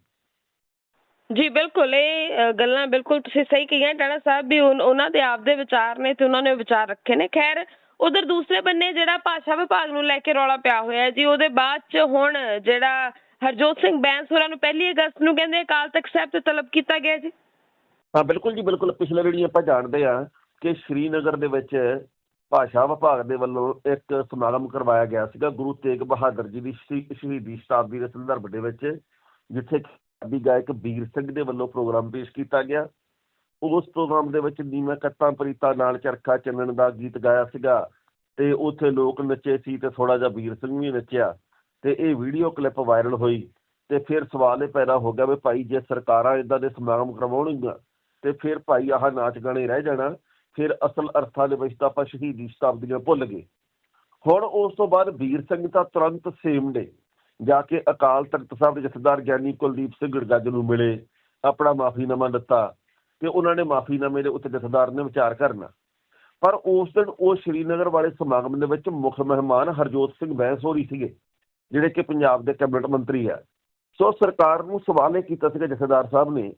ਜੀ, ਬਿਲਕੁਲ, ਇਹ ਗੱਲਾਂ ਬਿਲਕੁਲ ਤੁਸੀਂ ਸਹੀ ਕਹੀਆਂ ਟਾਣਾ ਸਾਹਿਬ ਵੀ ਉਹਨਾਂ ਦੇ ਆਪਦੇ ਵਿਚਾਰ ਨੇ ਤੇ ਉਹਨਾਂ ਨੇ ਵਿਚਾਰ ਰੱਖੇ ਨੇ। ਖੈਰ, ਉਧਰ ਦੂਸਰੇ ਬੰਨੇ ਜਿਹੜਾ ਭਾਸ਼ਾ ਵਿਭਾਗ ਨੂੰ ਲੈ ਕੇ ਰੌਲਾ ਪਿਆ ਹੋਇਆ ਜੀ, ਉਹਦੇ ਬਾਅਦ ਚ ਹੁਣ ਜਿਹੜਾ ਹਰਜੋਤ ਸਿੰਘ ਬੈਂਸ ਹੋਰਾਂ ਨੂੰ ਪਹਿਲੀ ਅਗਸਤ ਨੂੰ ਕਹਿੰਦੇ ਅਕਾਲ ਤਖਤ ਸਾਹਿਬ ਤੇ ਤਲਬ ਕੀਤਾ ਗਿਆ ਜੀ। ਹਾਂ, ਬਿਲਕੁਲ ਜੀ, ਬਿਲਕੁਲ। ਪਿਛਲੇ ਜਿਹੜੀ ਆਪਾਂ ਜਾਣਦੇ ਆ ਕਿ ਸ਼੍ਰੀਨਗਰ ਦੇ ਵਿੱਚ ਭਾਸ਼ਾ ਵਿਭਾਗ ਦੇ ਵੱਲੋਂ ਇੱਕ ਸਮਾਗਮ ਕਰਵਾਇਆ ਗਿਆ ਸੀਗਾ, ਗੁਰੂ ਤੇਗ ਬਹਾਦਰ ਜੀ ਦੀ ਸ਼ਹੀਦੀ ਸ਼ਤਾਬਦੀ ਦੇ ਸੰਦਰਭ ਦੇ ਵਿੱਚ, ਜਿੱਥੇ ਪੰਜਾਬੀ ਗਾਇਕ ਵੀਰ ਸਿੰਘ ਦੇ ਵੱਲੋਂ ਪ੍ਰੋਗਰਾਮ ਪੇਸ਼ ਕੀਤਾ ਗਿਆ। ਉਸ ਪ੍ਰੋਗਰਾਮ ਦੇ ਵਿੱਚ ਨੀਮਾ ਕੱਤਾਂ ਪ੍ਰੀਤਾ ਨਾਲ ਚਰਖਾ ਚੱਲਣ ਦਾ ਗੀਤ ਗਾਇਆ ਸੀਗਾ ਤੇ ਉੱਥੇ ਲੋਕ ਨੱਚੇ ਸੀ ਤੇ ਥੋੜਾ ਜਿਹਾ ਵੀਰ ਸਿੰਘ ਵੀ ਨੱਚਿਆ ਤੇ ਇਹ ਵੀਡੀਓ ਕਲਿੱਪ ਵਾਇਰਲ ਹੋਈ ਤੇ ਫਿਰ ਸਵਾਲ ਇਹ ਪੈਦਾ ਹੋ ਗਿਆ ਵੀ ਭਾਈ ਜੇ ਸਰਕਾਰਾਂ ਇਦਾਂ ਦੇ ਸਮਾਗਮ ਕਰਵਾਉਣਗੀਆਂ ਤੇ ਫਿਰ ਭਾਈ ਆਹ ਨਾਚ ਗਾਣੇ ਰਹਿ ਜਾਣਾ, ਫਿਰ ਅਸਲ ਅਰਥਾਂ ਦੇ ਵਿੱਚ ਤਾਂ ਆਪਾਂ ਸ਼ਹੀਦੀ ਸ਼ਤਾਬਦੀਆਂ ਭੁੱਲ ਗਏ। ਹੁਣ ਉਸ ਤੋਂ ਬਾਅਦ ਵੀਰ ਸਿੰਘ ਤਾਂ ਤੁਰੰਤ ਸੇਮ ਡੇ ਜਾ ਕੇ ਅਕਾਲ ਤਖਤ ਸਾਹਿਬ ਦੇ ਜਥੇਦਾਰ ਗਿਆਨੀ ਕੁਲਦੀਪ ਸਿੰਘ ਗੜਗੱਜ ਨੂੰ ਮਿਲੇ, ਆਪਣਾ ਮਾਫੀਨਾਮਾ ਦਿੱਤਾ ਤੇ ਉਹਨਾਂ ਨੇ ਮਾਫੀਨਾਮੇ ਦੇ ਉੱਤੇ ਜਥੇਦਾਰ ਨੇ ਵਿਚਾਰ ਕਰਨਾ। ਪਰ ਉਸ ਦਿਨ ਉਹ ਸ਼੍ਰੀਨਗਰ ਵਾਲੇ ਸਮਾਗਮ ਦੇ ਵਿੱਚ ਮੁੱਖ ਮਹਿਮਾਨ ਹਰਜੋਤ ਸਿੰਘ ਬੈਂਸ ਹੋਰੀ ਸੀਗੇ, ਜਿਹੜੇ ਕਿ ਪੰਜਾਬ ਦੇ ਕੈਬਨਿਟ ਮੰਤਰੀ ਆ। ਸੋ ਸਰਕਾਰ ਨੂੰ ਸਵਾਲ ਇਹ ਕੀਤਾ ਸੀਗਾ ਜਥੇਦਾਰ ਸਾਹਿਬ ਨੇ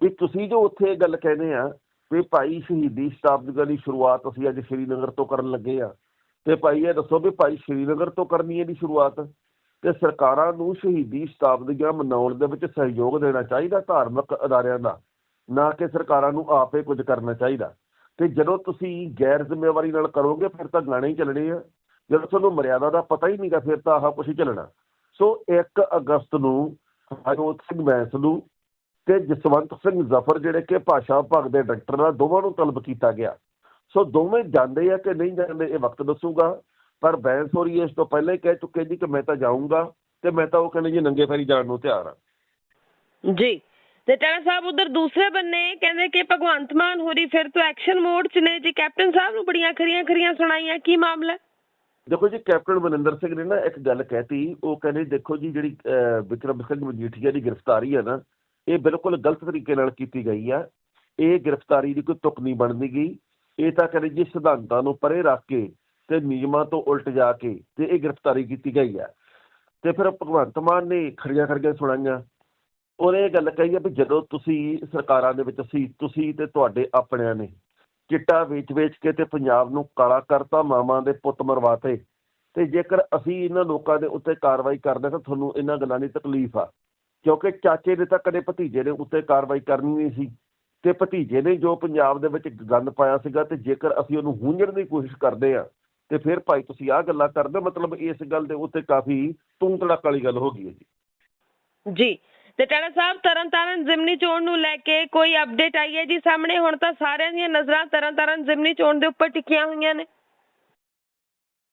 ਵੀ ਤੁਸੀਂ ਜੋ ਉੱਥੇ ਇਹ ਗੱਲ ਕਹਿੰਦੇ ਆ ਵੀ ਭਾਈ ਸ਼ਹੀਦੀ ਸ਼ਤਾਬਦੀ ਦੀ ਸ਼ੁਰੂਆਤ ਅਸੀਂ ਅੱਜ ਸ਼੍ਰੀਨਗਰ ਤੋਂ ਕਰਨ ਲੱਗੇ ਆ, ਤੇ ਭਾਈ ਇਹ ਦੱਸੋ ਵੀ ਭਾਈ ਸ਼੍ਰੀਨਗਰ ਤੋਂ ਕਰਨੀ ਹੈ ਦੀ ਸ਼ੁਰੂਆਤ? ਤੇ ਸਰਕਾਰਾਂ ਨੂੰ ਸ਼ਹੀਦੀ ਸ਼ਤਾਬਦੀਆਂ ਮਨਾਉਣ ਦੇ ਵਿੱਚ ਸਹਿਯੋਗ ਦੇਣਾ ਚਾਹੀਦਾ ਧਾਰਮਿਕ ਅਦਾਰਿਆਂ ਦਾ, ਨਾ ਕਿ ਸਰਕਾਰਾਂ ਨੂੰ ਆਪੇ ਕੁਝ ਕਰਨਾ ਚਾਹੀਦਾ। ਤੇ ਜਦੋਂ ਤੁਸੀਂ ਗੈਰ ਜ਼ਿੰਮੇਵਾਰੀ ਨਾਲ ਕਰੋਗੇ, ਫਿਰ ਤਾਂ ਗਾਣੇ ਹੀ ਚੱਲਣੇ ਆ। ਜਦੋਂ ਤੁਹਾਨੂੰ ਮਰਿਆਦਾ ਦਾ ਪਤਾ ਹੀ ਨਹੀਂਗਾ, ਫਿਰ ਤਾਂ ਆਹ ਕੁਝ ਹੀ ਚੱਲਣਾ। ਸੋ 1 ਅਗਸਤ ਨੂੰ ਹਰਜੋਤ ਸਿੰਘ ਬੈਂਸ ਨੂੰ ਤੇ ਜਸਵੰਤ ਸਿੰਘ ਜ਼ਫਰ ਜਿਹੜੇ ਕਿ ਭਾਸ਼ਾ ਵਿਭਾਗ ਦੇ ਡਾਕਟਰ ਆ ਦੋਵਾਂ ਨੂੰ ਤਲਬ ਕੀਤਾ ਗਿਆ। ਸੋ ਦੋਵੇਂ ਜਾਂਦੇ ਆ ਕਿ ਨਹੀਂ ਜਾਂਦੇ, ਇਹ ਵਕਤ ਦੱਸੂਗਾ। ਪਰ ਬੈਂਸ ਹੋਰੀ ਇਸ ਤੋਂ ਪਹਿਲਾਂ ਹੀ ਕਹਿ ਚੁੱਕੇ ਜੀ ਕਿ ਮੈਂ ਤਾਂ ਜਾਊਂਗਾ ਤੇ ਮੈਂ ਤਾਂ ਉਹ ਕਹਿੰਦੇ ਜੀ ਨੰਗੇ ਪੈਰੀ ਜਾਣ ਨੂੰ ਤਿਆਰ ਆ ਜੀ ਤੇ ਟਾਣਾ ਸਾਹਿਬ ਉਧਰ ਦੂਸਰੇ ਬੰਨੇ ਕਹਿੰਦੇ ਕਿ ਭਗਵੰਤ ਮਾਨ ਹੋਰੀ ਫਿਰ ਤੋਂ ਐਕਸ਼ਨ ਮੋਡ 'ਚ ਨੇ। ਜੀ ਕੈਪਟਨ ਸਾਹਿਬ ਨੂੰ ਬੜੀਆਂ ਖਰੀਆਂ ਖਰੀਆਂ ਸੁਣਾਈਆਂ ਕੀ ਮਾਮਲਾ? ਹੈ? ਦੇਖੋ ਜੀ ਕੈਪਟਨ ਮਨਿੰਦਰ ਸਿੰਘ ਨੇ ਨਾ ਇੱਕ ਗੱਲ ਕਹਿਤੀ ਉਹ ਕਹਿੰਦੇ ਦੇਖੋ ਜੀ ਜਿਹੜੀ ਵਿਕਰਮ ਸਿੰਘ ਮਜੀਠੀਆ ਦੀ ਗ੍ਰਿਫਤਾਰੀ ਹੈ ਨਾ ਇਹ ਬਿਲਕੁਲ ਗਲਤ ਤਰੀਕੇ ਨਾਲ ਕੀਤੀ ਗਈ ਆ। ਇਹ ਗ੍ਰਿਫਤਾਰੀ ਦੀ ਕੋਈ ਤੁਕ ਨਹੀਂ ਬਣਦੀ ਗਈ ਇਹ ਤਾਂ ਕਹਿੰਦੇ ਜੀ ਸਿਧਾਂਤਾਂ ਨੂੰ ਪਰੇ ਰੱਖ ਕੇ ਤੇ ਨਿਯਮਾਂ ਤੋਂ ਉਲਟ ਜਾ ਕੇ ਤੇ ਇਹ ਗ੍ਰਿਫਤਾਰੀ ਕੀਤੀ ਗਈ ਹੈ। ਤੇ ਫਿਰ ਭਗਵੰਤ ਮਾਨ ਨੇ ਖੜੀਆਂ ਖੜੀਆਂ ਸੁਣਾਈਆਂ। ਉਹਨੇ ਇਹ ਗੱਲ ਕਹੀ ਹੈ ਵੀ ਜਦੋਂ ਤੁਸੀਂ ਸਰਕਾਰਾਂ ਦੇ ਵਿੱਚ ਸੀ, ਤੁਸੀਂ ਤੇ ਤੁਹਾਡੇ ਆਪਣਿਆਂ ਨੇ ਚਿੱਟਾ ਵੇਚ-ਵੇਚ ਕੇ ਤੇ ਪੰਜਾਬ ਨੂੰ ਕਾਲਾ ਕਰਤਾ ਮਾਮਾ ਦੇ ਪੁੱਤ ਮਰਵਾਤੇ ਤੇ। ਜੇਕਰ ਅਸੀਂ ਇਹਨਾਂ ਲੋਕਾਂ ਦੇ ਉੱਤੇ ਕਾਰਵਾਈ ਕਰਦੇ ਤਾਂ ਤੁਹਾਨੂੰ ਇਹਨਾਂ ਗੱਲਾਂ ਦੀ ਤਕਲੀਫ ਆ। ਕਿਉਂਕਿ ਚਾਚੇ ਨੇ ਤਾਂ ਕਦੇ ਭਤੀਜੇ ਦੇ ਉੱਤੇ ਕਾਰਵਾਈ ਕਰਨੀ ਨਹੀਂ ਸੀ। ਤੇ ਭਤੀਜੇ ਨੇ ਜੋ ਪੰਜਾਬ ਦੇ ਵਿੱਚ ਗੰਦ ਪਾਇਆ ਸੀਗਾ ਤੇ ਜੇਕਰ ਅਸੀਂ ਉਹਨੂੰ ਹੂੰਝਣ ਦੀ ਕੋਸ਼ਿਸ਼ ਕਰਦੇ ਆ ਤੇ ਫਿਰ ਭਾਈ ਤੁਸੀਂ ਆਹ ਗੱਲਾਂ ਕਰਦੇ ਮਤਲਬ ਇਸ ਗੱਲ ਦੇ ਉੱਤੇ ਕਾਫੀ ਤੂੰ ਤੜਕ ਵਾਲੀ ਗੱਲ ਹੋ ਗਈ ਹੈ ਜੀ। ਜੀ ਤੇ ਟਾਣਾ ਸਾਹਿਬ ਤਰਨਤਾਰਨ ਜ਼ਿਮਨੀ ਚੋਣ ਨੂੰ ਲੈ ਕੇ ਕੋਈ ਅਪਡੇਟ ਆਈ ਹੈ ਜੀ ਸਾਹਮਣੇ? ਹੁਣ ਤਾਂ ਸਾਰਿਆਂ ਦੀਆਂ ਨਜ਼ਰਾਂ ਤਰਨਤਾਰਨ ਜ਼ਿਮਨੀ ਚੋਣ ਦੇ ਉੱਪਰ ਟਿਕੀਆਂ ਹੋਈਆਂ ਨੇ।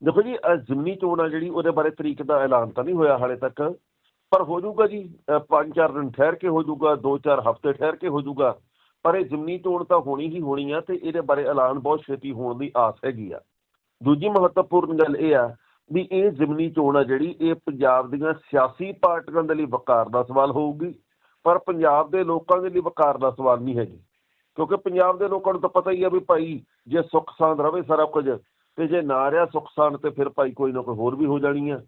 ਦੇਖੋ ਜੀ ਜ਼ਿਮਨੀ ਚੋਣ ਆ ਜਿਹੜੀ ਉਹਦੇ ਬਾਰੇ ਤਰੀਕ ਦਾ ਐਲਾਨ ਤਾਂ ਨਹੀਂ ਹੋਇਆ ਹਾਲੇ ਤੱਕ ਪਰ ਹੋ ਜਾਊਗਾ ਜੀ ਅਹ ਪੰਜ ਚਾਰ ਦਿਨ ਠਹਿਰ ਕੇ ਹੋ ਜਾਊਗਾ ਦੋ ਚਾਰ ਹਫ਼ਤੇ ਠਹਿਰ ਕੇ ਹੋ ਜਾਊਗਾ ਪਰ ਇਹ ਜ਼ਿਮਨੀ ਚੋਣ ਤਾਂ ਹੋਣੀ ਹੀ ਹੋਣੀ ਆ ਤੇ ਇਹਦੇ ਬਾਰੇ ਐਲਾਨ ਬਹੁਤ ਛੇਤੀ ਹੋਣ ਦੀ ਆਸ ਹੈਗੀ ਆ। ਦੂਜੀ ਮਹੱਤਵਪੂਰਨ ਗੱਲ ਇਹ ਆ ਵੀ ਇਹ ਜ਼ਿਮਨੀ ਚੋਣ ਆ ਜਿਹੜੀ, ਇਹ ਪੰਜਾਬ ਦੀਆਂ ਸਿਆਸੀ ਪਾਰਟੀਆਂ ਦੇ ਲਈ ਵਕਾਰ ਦਾ ਸਵਾਲ ਹੋਊਗੀ, ਪਰ ਪੰਜਾਬ ਦੇ ਲੋਕਾਂ ਦੇ ਲਈ ਵਕਾਰ ਦਾ ਸਵਾਲ ਨਹੀਂ ਹੈਗੀ। ਕਿਉਂਕਿ ਪੰਜਾਬ ਦੇ ਲੋਕਾਂ ਨੂੰ ਤਾਂ ਪਤਾ ਹੀ ਆ ਵੀ ਭਾਈ ਜੇ ਸੁੱਖ ਸਾਂਦ ਰਵੇ ਸਾਰਾ ਕੁਝ, ਤੇ ਜੇ ਨਾ ਰਿਹਾ ਸੁੱਖ ਸਾਂਦ ਤੇ ਫਿਰ ਭਾਈ ਕੋਈ ਨਾ ਕੋਈ ਹੋਰ ਵੀ ਹੋ ਜਾਣੀ ਆ।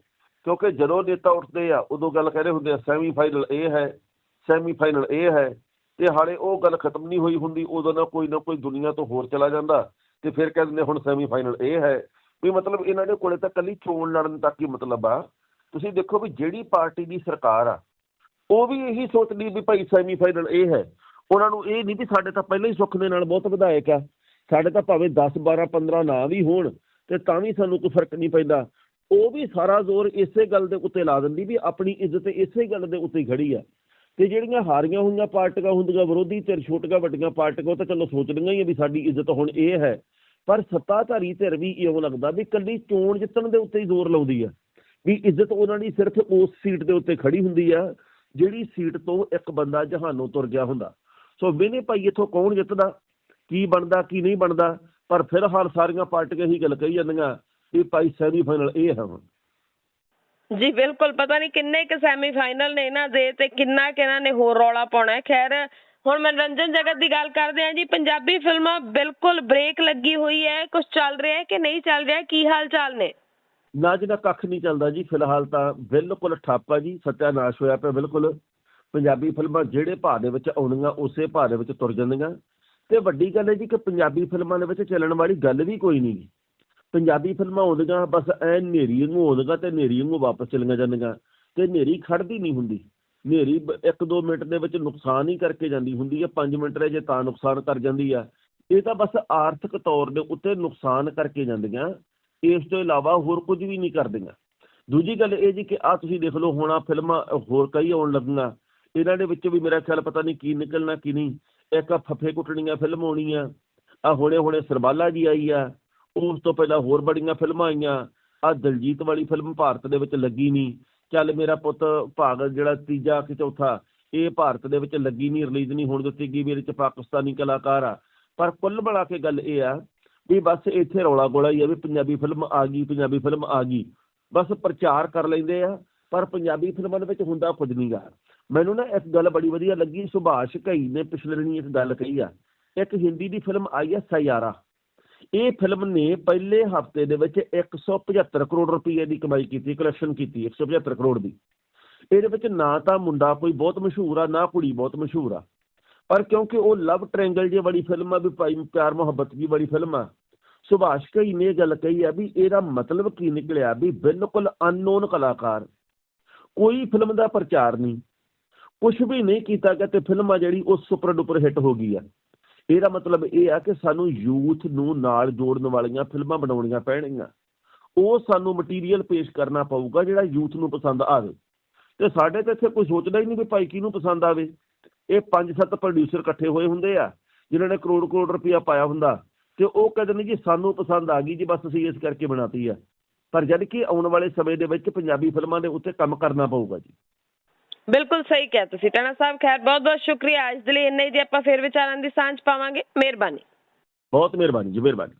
ਕਿਉਂਕਿ ਜਦੋਂ ਨੇਤਾ ਉੱਠਦੇ ਆ, ਉਦੋਂ ਗੱਲ ਕਹਿੰਦੇ ਹੁੰਦੇ ਆ ਸੈਮੀ ਫਾਈਨਲ ਇਹ ਹੈ ਸੈਮੀ ਫਾਈਨਲ ਇਹ ਹੈ, ਤੇ ਹਾਲੇ ਉਹ ਗੱਲ ਖਤਮ ਨਹੀਂ ਹੋਈ ਹੁੰਦੀ, ਉਦੋਂ ਨਾ ਕੋਈ ਨਾ ਕੋਈ ਦੁਨੀਆ ਤੋਂ ਹੋਰ ਚਲਾ ਜਾਂਦਾ। ਤੇ ਫਿਰ ਕਹਿ ਦਿੰਦੇ ਹੁਣ ਸੈਮੀ ਫਾਈਨਲ ਇਹ ਹੈ ਵੀ ਮਤਲਬ ਇਹਨਾਂ ਦੇ ਕੋਲੇ ਤਾਂ ਕੱਲੀ ਚੋਣ ਲੜਨ ਤੱਕ ਹੀ ਮਤਲਬ ਆ। ਤੁਸੀਂ ਦੇਖੋ ਵੀ ਜਿਹੜੀ ਪਾਰਟੀ ਦੀ ਸਰਕਾਰ ਆ, ਉਹ ਵੀ ਇਹੀ ਸੋਚਦੀ ਵੀ ਭਾਈ ਸੈਮੀ ਫਾਈਨਲ ਇਹ ਹੈ। ਉਹਨਾਂ ਨੂੰ ਇਹ ਨਹੀਂ ਵੀ ਸਾਡੇ ਤਾਂ ਪਹਿਲਾਂ ਹੀ ਸੁੱਖ ਦੇ ਨਾਲ ਬਹੁਤ ਵਿਧਾਇਕ ਆ। ਸਾਡੇ ਤਾਂ ਭਾਵੇਂ 10 12 15 ਨਾ ਵੀ ਹੋਣ ਤੇ ਤਾਂ ਵੀ ਸਾਨੂੰ ਕੋਈ ਫ਼ਰਕ ਨਹੀਂ ਪੈਂਦਾ। ਉਹ ਵੀ ਸਾਰਾ ਜ਼ੋਰ ਇਸੇ ਗੱਲ ਦੇ ਉੱਤੇ ਲਾ ਦਿੰਦੀ ਵੀ ਆਪਣੀ ਇੱਜ਼ਤ ਇਸੇ ਗੱਲ ਦੇ ਉੱਤੇ ਹੀ ਖੜੀ ਆ। ਤੇ ਜਿਹੜੀਆਂ ਹਾਰੀਆਂ ਹੋਈਆਂ ਪਾਰਟੀਆਂ ਹੁੰਦੀਆਂ ਵਿਰੋਧੀ ਧਿਰ ਛੋਟੀਆਂ ਵੱਡੀਆਂ ਪਾਰਟੀਆਂ, ਉਹ ਤਾਂ ਚਲੋ ਸੋਚਦੀਆਂ ਹੀ ਆ ਵੀ ਸਾਡੀ ਇੱਜ਼ਤ ਹੁਣ ਇਹ ਹੈ। ਪਰ ਸੱਤਾਧਾਰੀ ਧਿਰ ਵੀ ਇਉਂ ਲੱਗਦਾ ਵੀ ਕੱਲੀ ਚੋਣ ਜਿੱਤਣ ਦੇ ਉੱਤੇ ਹੀ ਜ਼ੋਰ ਲਾਉਂਦੀ ਆ। ਵੀ ਇੱਜ਼ਤ ਉਹਨਾਂ ਦੀ ਸਿਰਫ ਉਸ ਸੀਟ ਦੇ ਉੱਤੇ ਖੜੀ ਹੁੰਦੀ ਆ, ਜਿਹੜੀ ਸੀਟ ਤੋਂ ਇੱਕ ਬੰਦਾ ਜਹਾਨੋਂ ਤੁਰ ਗਿਆ ਹੁੰਦਾ। ਸੋ ਮੈਨੇ ਭਾਈ ਇੱਥੋਂ ਕੌਣ ਜਿੱਤਦਾ, ਕੀ ਬਣਦਾ, ਕੀ ਨਹੀਂ ਬਣਦਾ, ਪਰ ਫਿਲਹਾਲ ਸਾਰੀਆਂ ਪਾਰਟੀਆਂ ਹੀ ਗੱਲ ਕਹੀ ਜਾਂਦੀਆਂ ਵੀ ਭਾਈ ਸੈਮੀ ਫਾਈਨਲ ਇਹ ਹੈ ਹੁਣ। ਜੀ ਬਿਲਕੁਲ, ਪਤਾ ਨਹੀਂ ਕਿੰਨੇ ਕੁ ਸੈਮੀ ਨੇ ਇਹਨਾਂ ਦੇ ਤੇ ਕਿੰਨਾ ਕਿ ਇਹਨਾਂ ਨੇ ਹੋਰ ਰੌਲਾ ਪਾਉਣਾ ਹੈ। ਖੈਰ, ਹੁਣ ਮਨੋਰੰਜਨ ਜਗਤ ਦੀ ਗੱਲ ਕਰਦੇ ਹਾਂ ਜੀ, ਪੰਜਾਬੀ ਫਿਲਮਾਂ ਬਿਲਕੁਲ ਬ੍ਰੇਕ ਲੱਗੀ ਹੋਈ ਹੈ। ਕੁਝ ਚੱਲ ਰਿਹਾ ਹੈ ਕਿ ਨਹੀਂ ਚੱਲ ਰਿਹਾ? ਕੀ ਹਾਲ ਚਾਲ ਨੇ ਨਾ ਜਿਹਦਾ ਕੱਖ ਨਹੀਂ ਚੱਲਦਾ ਜੀ। ਫਿਲਹਾਲ ਤਾਂ ਬਿਲਕੁਲ ਠੱਪ ਜੀ ਸੱਤਿਆਨਾਸ਼ ਹੋਇਆ ਪਿਆ ਬਿਲਕੁਲ। ਪੰਜਾਬੀ ਫਿਲਮਾਂ ਜਿਹੜੇ ਭਾਅ ਦੇ ਵਿੱਚ ਆਉਣਗੀਆਂ ਉਸੇ ਭਾਅ ਦੇ ਵਿੱਚ ਤੁਰ ਜਾਂਦੀਆਂ। ਤੇ ਵੱਡੀ ਗੱਲ ਹੈ ਜੀ ਕਿ ਪੰਜਾਬੀ ਫਿਲਮਾਂ ਦੇ ਵਿੱਚ ਚੱਲਣ ਵਾਲੀ ਗੱਲ ਵੀ ਕੋਈ ਨਹੀਂ ਪੰਜਾਬੀ ਫਿਲਮਾਂ ਆਉਂਦੀਆਂ, ਬਸ ਐ ਨੇਰੀ ਨੂੰ ਆਉਂਦੀਆਂ ਤੇ ਨੇਰੀ ਨੂੰ ਵਾਪਸ ਚਲੀਆਂ ਜਾਂਦੀਆਂ ਤੇ ਨੇਰੀ ਖੜਦੀ ਨਹੀਂ ਹੁੰਦੀ। ਨੇਰੀ 1-2 ਮਿੰਟ ਦੇ ਵਿੱਚ ਨੁਕਸਾਨ ਹੀ ਕਰਕੇ ਜਾਂਦੀ ਹੁੰਦੀ ਹੈ 5 ਮਿੰਟ ਰਹੇ ਜੇ ਤਾਂ ਨੁਕਸਾਨ ਕਰ ਜਾਂਦੀ ਆ। ਇਹ ਤਾਂ ਬਸ ਆਰਥਿਕ ਤੌਰ ਦੇ ਉੱਤੇ ਨੁਕਸਾਨ ਕਰਕੇ ਜਾਂਦੀਆਂ, ਇਸ ਤੋਂ ਇਲਾਵਾ ਹੋਰ ਕੁਝ ਵੀ ਨਹੀਂ ਕਰਦੀਆਂ। ਦੂਜੀ ਗੱਲ ਇਹ ਜੀ ਕਿ ਆ ਤੁਸੀਂ ਦੇਖ ਲਓ, ਹੁਣ ਆ ਫਿਲਮਾਂ ਹੋਰ ਕਈ ਆਉਣ ਲੱਗੀਆਂ। ਇਹਨਾਂ ਦੇ ਵਿੱਚ ਵੀ ਮੇਰਾ ਖਿਆਲ ਪਤਾ ਨਹੀਂ ਕੀ ਨਿਕਲਣਾ ਕੀ ਨਹੀਂ। ਇੱਕ ਆਹ ਫੱਫੇ ਕੁੱਟਣੀਆਂ ਫਿਲਮ ਆਉਣੀ ਆ ਆ ਹੁਣੇ ਹੁਣੇ ਸਰਬਾਲਾ ਜੀ ਆਈ ਆ ਉਸ ਤੋਂ ਪਹਿਲਾਂ ਹੋਰ ਬੜੀਆਂ ਫਿਲਮਾਂ ਆਈਆਂ। ਆ ਦਲਜੀਤ ਵਾਲੀ ਫਿਲਮ ਭਾਰਤ ਦੇ ਵਿੱਚ ਲੱਗੀ ਨਹੀਂ। ਚੱਲ ਮੇਰਾ ਪੁੱਤ ਭਾਗ ਜਿਹੜਾ ਤੀਜਾ ਕਿ ਚੌਥਾ, ਇਹ ਭਾਰਤ ਦੇ ਵਿੱਚ ਲੱਗੀ ਨਹੀਂ, ਰਿਲੀਜ਼ ਨਹੀਂ ਹੋਣ ਦਿੱਤੀ ਗਈ ਮੇਰੇ ਚ ਪਾਕਿਸਤਾਨੀ ਕਲਾਕਾਰ ਆ। ਪਰ ਕੁੱਲ ਮਿਲਾ ਕੇ ਗੱਲ ਇਹ ਆ ਵੀ ਬਸ ਇੱਥੇ ਰੌਲਾ ਗੋਲਾ ਹੀ ਆ ਵੀ ਪੰਜਾਬੀ ਫਿਲਮ ਆ ਗਈ, ਪੰਜਾਬੀ ਫਿਲਮ ਆ ਗਈ। ਬਸ ਪ੍ਰਚਾਰ ਕਰ ਲੈਂਦੇ ਆ, ਪਰ ਪੰਜਾਬੀ ਫਿਲਮਾਂ ਦੇ ਵਿੱਚ ਹੁੰਦਾ ਕੁਝ ਨਹੀਂ ਨਹੀਂਗਾ ਮੈਨੂੰ ਨਾ ਇੱਕ ਗੱਲ ਬੜੀ ਵਧੀਆ ਲੱਗੀ, ਸੁਭਾਸ਼ ਘਈ ਨੇ ਪਿਛਲੇ ਦਿਨੀ ਇੱਕ ਗੱਲ ਕਹੀ ਆ। ਇੱਕ ਹਿੰਦੀ ਦੀ ਫਿਲਮ ਆਈ ਆ, ਸਯਾਰਾ। ਇਹ ਫਿਲਮ ਨੇ ਪਹਿਲੇ ਹਫ਼ਤੇ ਦੇ ਵਿੱਚ 175 ਕਰੋੜ ਰੁਪਏ ਦੀ ਕਮਾਈ ਕੀਤੀ ਕਲੈਕਸ਼ਨ ਕੀਤੀ 175 ਕਰੋੜ ਦੀ। ਇਹਦੇ ਵਿੱਚ ਨਾ ਤਾਂ ਮੁੰਡਾ ਕੋਈ ਬਹੁਤ ਮਸ਼ਹੂਰ ਆ, ਨਾ ਕੁੜੀ ਬਹੁਤ ਮਸ਼ਹੂਰ ਆ। ਪਰ ਕਿਉਂਕਿ ਉਹ ਲਵ ਟ੍ਰਾਇੰਗਲ ਜੇ ਵਾਲੀ ਫਿਲਮ ਆ, ਵੀ ਭਾਈ ਪਿਆਰ ਮੁਹੱਬਤ ਦੀ ਵਾਲੀ ਫਿਲਮ ਆ, ਸੁਭਾਸ਼ ਕਈ ਨੇ ਇਹ ਗੱਲ ਕਹੀ ਆ ਵੀ ਇਹਦਾ ਮਤਲਬ ਕੀ ਨਿਕਲਿਆ ਵੀ ਬਿਲਕੁਲ ਅਨਨੋਨ ਕਲਾਕਾਰ। ਕੋਈ ਫਿਲਮ ਦਾ ਪ੍ਰਚਾਰ ਨਹੀਂ। ਕੁਝ ਵੀ ਨਹੀਂ ਕੀਤਾ ਗਿਆ ਤੇ ਫਿਲਮ ਆ ਜਿਹੜੀ ਉਹ ਸੁਪਰ ਡੁਪਰ ਹਿੱਟ ਹੋ ਗਈ ਆ। ਇਹਦਾ ਮਤਲਬ ਇਹ ਆ ਕਿ ਸਾਨੂੰ ਯੂਥ ਨੂੰ ਨਾਲ ਜੋੜਨ ਵਾਲੀਆਂ ਫਿਲਮਾਂ ਬਣਾਉਣੀਆਂ ਪੈਣਗੀਆਂ। ਉਹ ਸਾਨੂੰ ਮਟੀਰੀਅਲ ਪੇਸ਼ ਕਰਨਾ ਪਊਗਾ ਜਿਹੜਾ ਯੂਥ ਨੂੰ ਪਸੰਦ ਆਵੇ। ਤੇ ਸਾਡੇ ਤੇ ਇੱਥੇ ਕੋਈ ਸੋਚਦਾ ਹੀ ਨਹੀਂ ਵੀ ਭਾਈ ਕਿਹਨੂੰ ਪਸੰਦ ਆਵੇ। ਇਹ ਪੰਜ ਸੱਤ ਪ੍ਰੋਡਿਊਸਰ ਇਕੱਠੇ ਹੋਏ ਹੁੰਦੇ ਆ, ਜਿਨ੍ਹਾਂ ਨੇ ਕਰੋੜ ਕਰੋੜ ਰੁਪਇਆ ਪਾਇਆ ਹੁੰਦਾ। ਤੇ ਉਹ ਕਹਿੰਦੇ ਨੇ ਜੀ, ਸਾਨੂੰ ਪਸੰਦ ਆ ਗਈ ਜੀ, ਬਸ ਅਸੀਂ ਇਸ ਕਰਕੇ ਬਣਾਤੀ ਆ। ਪਰ ਜਦ ਕਿ ਆਉਣ ਵਾਲੇ ਸਮੇਂ ਦੇ ਵਿੱਚ ਪੰਜਾਬੀ ਫਿਲਮਾਂ ਦੇ ਉੱਤੇ ਕੰਮ ਕਰਨਾ ਪਊਗਾ ਜੀ। ਬਿਲਕੁਲ ਸਹੀ ਕਿਹਾ ਤੁਸੀਂ। ਟਣਾ ਸਾਹਿਬ, ਖੈਰ ਬਹੁਤ ਬਹੁਤ ਸ਼ੁਕਰੀਆ। ਅੱਜ ਦੇ ਲਈ ਇੰਨਾ ਹੀ ਦੀ ਆਪਾਂ ਫੇਰ ਵਿਚਾਰਾਂ ਦੀ ਸਾਂਝ ਪਾਵਾਂਗੇ। ਮਿਹਰਬਾਨੀ। ਬਹੁਤ ਮਿਹਰਬਾਨੀ ਜੀ, ਮਿਹਰਬਾਨੀ।